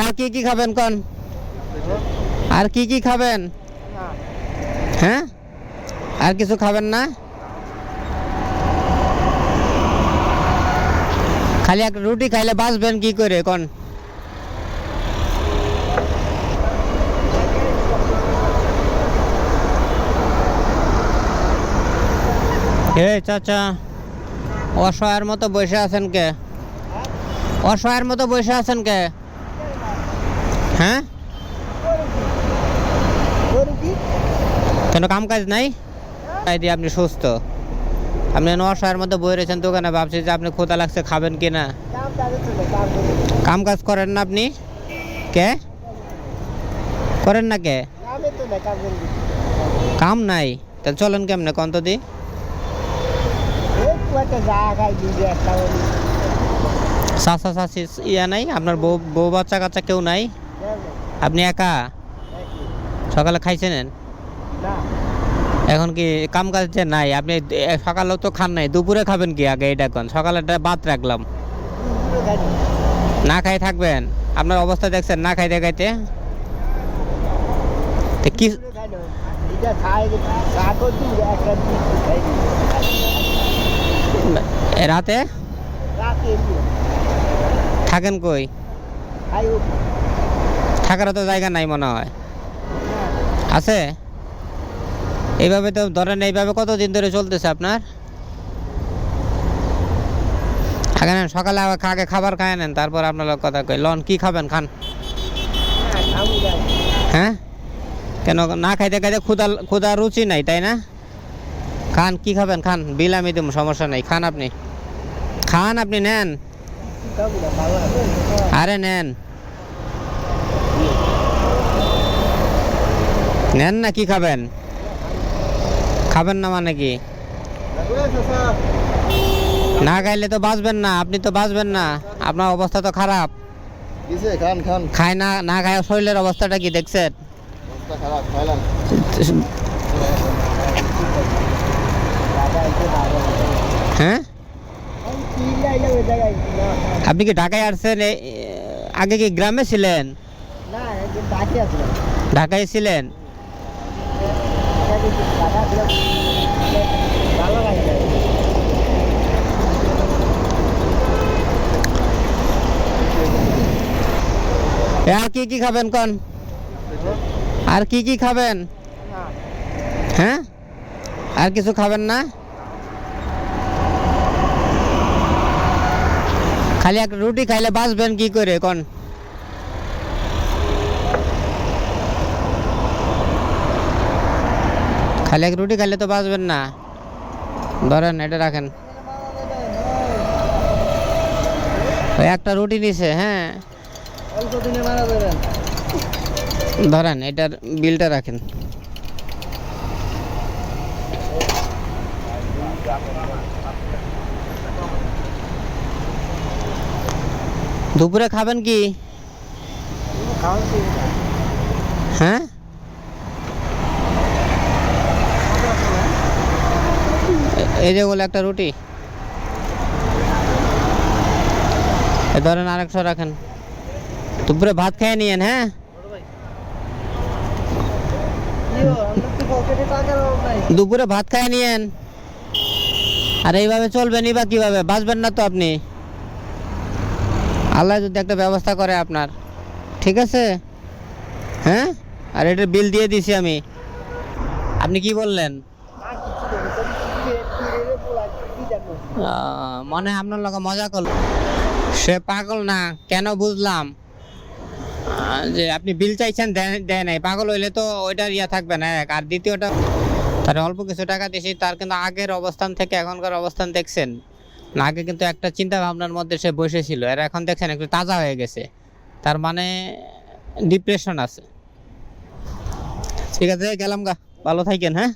আর কি কি খাবেন কোন? আর কি কি খাবেন? হ্যাঁ? আর কিছু খাবেন না? খালি একটা রুটি খাইলে বাঁচবেন কি করে কোন? এ চাচা, অসহায়ের মতো বসে আছেন কে? অসহায়ের মতো বসে আছেন কে? হ্যাঁ? কেন কাম কাজ নাই? তাই দিয়ে আপনি সুস্থ। আপনি অসহায়ের মতো বই রয়েছেন দোকানে, ভাবছি যে আপনি ক্ষুদা লাগছে, খাবেন কি না? কাম কাজ করেন না আপনি? কে? করেন না কে? কাম নাই। তা চলেন কেমনে, কন্ত দি। চাচা, চাচি, ইয়া নাই? আপনার বউ বউ বাচ্চা কাচ্চা কেউ নাই? আপনি একা? সকালে খাইছেন এখন কি কাম কাজ যে নাই? আপনি সকালেও তো খান নাই দুপুরে খাবেন কি আগে এটা কোন সকালেটা বাদ রাখলাম। না খাই থাকবেন? আপনার অবস্থা দেখছেন না খাইতে খাইতে? কি রাতে? থাকেন কই? থাকার তো জায়গা নাই মনে হয়। আছে? এইভাবে তো ধরেন এইভাবে কতদিন ধরে চলতেছে আপনার? আগে নেন, সকালে আগে খাবার খায় নেন, তারপর আপনার কথা কই। লন, কি খাবেন? খান। হ্যাঁ? কেন না খাইতে খাইতে ক্ষুদা ক্ষুদা রুচি নাই, তাই না? খান, কি খাবেন? খান, বিল আমি দেবো, সমস্যা নাই। খান আপনি। খান আপনি, নেন। আরে, নেন। নেন না কি খাবেন? খাবেন না মানে কি? না খাইলে তো বাঁচবেন না আপনি তো বাঁচবেন না। আপনার অবস্থা তো খারাপ। খায় না না খায় শরীরের অবস্থাটা কি দেখছেন? হ্যাঁ? আপনি কি ঢাকায় আসছেন? আগে কি গ্রামে ছিলেন? ঢাকায় ছিলেন? আর কি কি খাবেন কোন? আর কি কি খাবেন? হ্যাঁ? আর কিছু খাবেন না? খালি একটা রুটি খাইলে বাঁচবেন কি করে কোন? খালি এক রুটি খাইলে তো বাঁচবেন না। ধরেন, এটা রাখেন। ওই একটা রুটি নিছে হ্যাঁ। অল্প দিনে মারা যাবেন ধরেন, এটার বিলটা রাখেন। দুপুরে খাবেন কি? হ্যাঁ এ- এই যে বলে একটা রুটি। এ ধরেন আরেকশো রাখেন। দুপুরে ভাত খেয়ে নিয়েন হ্যাঁ? দুপুরে ভাত খায় নিয়েন। আর এইভাবে চলবেন বা কীভাবে? বাঁচবেন না তো আপনি। আল্লাহ যদি একটা ব্যবস্থা করে আপনার। ঠিক আছে? হ্যাঁ? আর এটার বিল দিয়ে দিছি আমি। আপনি কি বললেন? মনে আপনার লোক মজা করল। সে পাগল না, কেন বুঝলাম? যে আপনি বিল চাইছেন দেয়- নাই। পাগল হইলে তো ওইটার ইয়া থাকবে না এক। আর দ্বিতীয়টা, তার অল্প কিছু টাকা দিয়েছি, তার কিন্তু আগের অবস্থান থেকে এখনকার অবস্থান দেখছেন। না আগে কিন্তু একটা চিন্তা ভাবনার মধ্যে সে বসেছিল। এর এখন দেখছেন, একটু তাজা হয়ে গেছে। তার মানে ডিপ্রেশন আছে। ঠিক আছে, গেলাম গা। ভালো থাকেন হ্যাঁ?